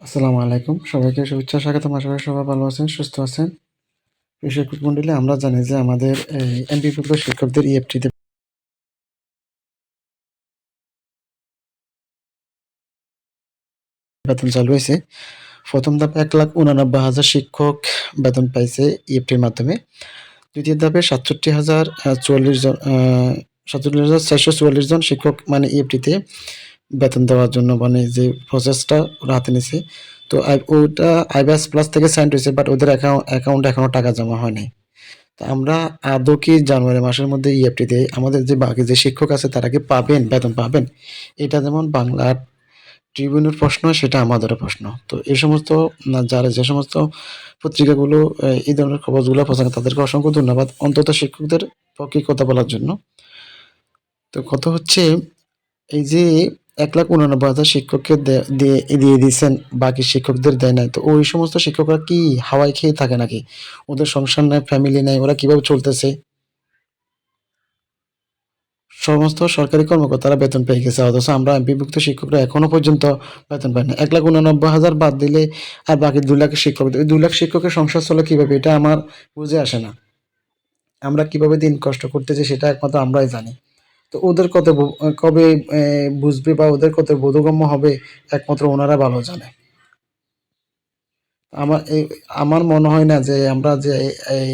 আসসালামু আলাইকুম। সবাইকে শুভেচ্ছা, স্বাগতম। আশা করি সবাই ভালো আছেন, সুস্থ আছেন। শিক্ষক মন্ডলী আমরা জানি যে আমাদের এমপিভুক্ত শিক্ষকদের E ইএফটিতে বেতন চালু হয়েছে। প্রথম ধাপে এক লাখ উনানব্বই হাজার শিক্ষক বেতন পাইছে ইএফটির মাধ্যমে। দ্বিতীয় ধাপে সাতষট্টি হাজার চুয়াল্লিশ জন সাতচল্লিশ হাজার চারশো চুয়াল্লিশ জন শিক্ষক মানে ইএফটিতে বেতন দেওয়ার জন্য মানে যে প্রসেসটা ওরা হাতে নিছে। তো আই- ওটা আইবাস প্লাস থেকে সাইন্ড হয়েছে বাট ওদের অ্যাকাউন্টে এখনও টাকা জমা হয়নি তো আমরা আদৌ কি জানুয়ারি মাসের মধ্যে ইএফটিতে আমাদের যে বাকি যে শিক্ষক আছে, তারা কি পাবেন, বেতন পাবেন? এটা যেমন বাংলার ট্রিবিউনের প্রশ্ন, সেটা আমাদেরও প্রশ্ন। তো এই সমস্ত যারা যে সমস্ত পত্রিকাগুলো এই ধরনের খবরগুলো প্রচার তাদেরকে অসংখ্য ধন্যবাদ অন্তত শিক্ষকদের পক্ষে কথা বলার জন্য। তো কথা হচ্ছে, এই যে এক লাখ উনানব্বই হাজার শিক্ষককে দে- দিয়ে দিয়ে দিয়েছেন, বাকি শিক্ষকদের দেয় নাই। তো ওই সমস্ত শিক্ষকরা কি হাওয়ায় খেয়ে থাকে নাকি? ওদের সংসার নেই ফ্যামিলি নেই, ওরা কীভাবে চলতেছে? সমস্ত সরকারি কর্মকর্তারা বেতন পেয়ে গেছে, অথচ আমরা বিভক্ত শিক্ষকরা এখনও পর্যন্ত বেতন পাই না এক লাখ উনানব্বই হাজার বাদ দিলে আর বাকি দু লাখ শিক্ষক, ওই দুই লাখ শিক্ষকের সংসার চলে কীভাবে? এটা আমার বুঝে আসে না। আমরা কীভাবে দিন কষ্ট করতেছি সেটা একমাত্র আমরাই জানি। তো ওদের কত কবে বুঝবে বা ওদের কত বোধগম্য হবে, একমাত্র ওনারা ভালো জানে। আমার আমার মনে হয় না যে আমরা যে এই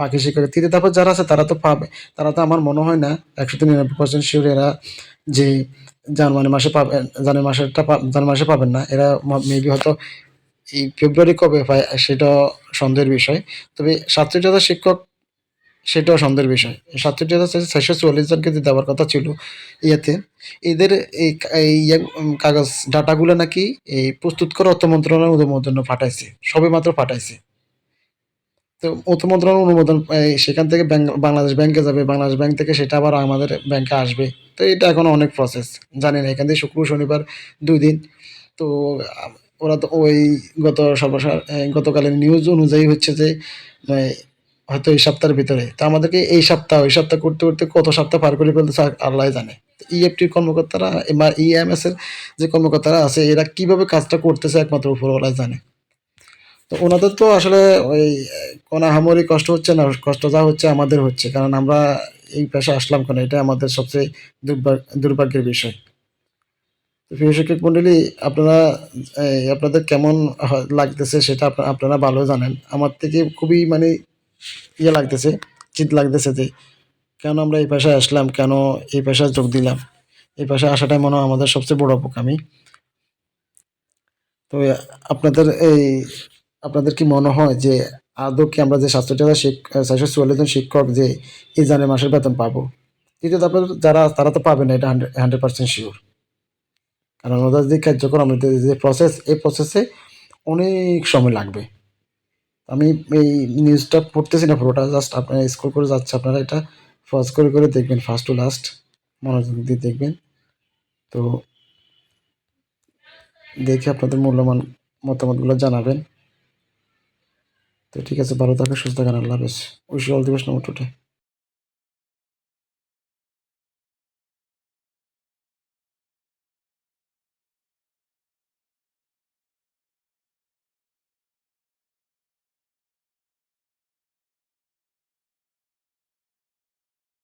বাকি শিক্ষক তৃতীয় যারা আছে তারা তো পাবে। তারা তো আমার মনে হয় না একশো নিরানব্বই পার্সেন্ট শিওর এরা যে জানুয়ারি মাসে পাবেন জানুয়ারি মাসেরটা জানুয়ারি মাসে পাবেন না। এরা মেবি হয়তো এই ফেব্রুয়ারি কবে পায় সেটা সন্দেহের বিষয়। তবে সাতষট্টি হাজার শিক্ষক সেটাও সন্দেহের বিষয়। সাতষট্টি হাজার ছয়শো চুয়াল্লিশ জনকে যে দেওয়ার কথা ছিল ইয়েতে। এদের এই ইয়ে, কাগজ ডাটাগুলো নাকি এই প্রস্তুত করে অর্থ মন্ত্রণালয় অনুমোদন পাঠাইছে। সবে মাত্র পাঠাইছে। তো অর্থ মন্ত্রণালয় অনুমোদন সেখান থেকে ব্যাংক- বাংলাদেশ ব্যাংকে যাবে। বাংলাদেশ ব্যাংক থেকে সেটা আবার আমাদের ব্যাংকে আসবে। তো এটা এখন অনেক প্রসেস জানি না এখান থেকে শুক্র শনিবার দুই দিন। তো ওরা তো ওই গত সর্বসা গতকালের নিউজ অনুযায়ী হচ্ছে যে হয়তো এই সপ্তাহের ভিতরে। তো আমাদেরকে এই সপ্তাহ ওই সপ্তাহ করতে করতে কত সপ্তাহ পার করে ফেলতেছে আল্লাহ জানে। ইএফটির কর্মকর্তারা বা ইএমএস এর যে কর্মকর্তারা আছে, এরা কীভাবে কাজটা করতেছে একমাত্র উপরওয়ালা জানে। তো ওনাদের তো আসলে ওই কোনো আহামরি কষ্ট হচ্ছে না, কষ্ট যা হচ্ছে আমাদের হচ্ছে। কারণ আমরা এই পেশা আসলাম কেন? এটা আমাদের সবচেয়ে দুর্ভাগ্য দুর্ভাগ্যের বিষয়। তো শিক্ষক মন্ডলী, আপনারা আপনাদের কেমন লাগতেছে সেটা আপনারা ভালো জানেন। আমার থেকে খুবই মানে ইয়ে লাগতেছে চিত লাগতেছে যে, কেন আমরা এই পেশায় আসলাম, কেন এই পেশায় যোগ দিলাম? এই পেশায় আসাটাই মনে হয় আমাদের সবচেয়ে বড় বোকামি তো, আপনাদের এই, আপনাদের কি মনে হয় যে, আদৌ কি আমরা যে সাতশো টাকা চারশো চুয়াল্লিশ জন শিক্ষক যে, এই জানুয়ারি মাসের বেতন পাবো? তৃতীয় তারপর যারা, তারা তো পাবে না, এটা হান্ড্রেড হান্ড্রেড পার্সেন্ট শিওর কারণ ওদের যে কার্যক্রম যে প্রসেস এই প্রসেসে অনেক সময় লাগবে। আমি এই নিউজটা পড়তেছি না, পুরোটা জাস্ট আপনারা স্ক্রল করে যাচ্ছে, আপনারা এটা ফার্স্ট করে করে দেখবেন ফার্স্ট টু লাস্ট মনোযোগ দিয়ে দেখবেন। তো দেখে আপনাদের মূল্যবান মতামতগুলো জানাবেন। তো ঠিক আছে, ভালো থাকে সুস্থ থাকেন আল্লাহ হাফেজ। উইশ অল দিবস নম্বর টুটে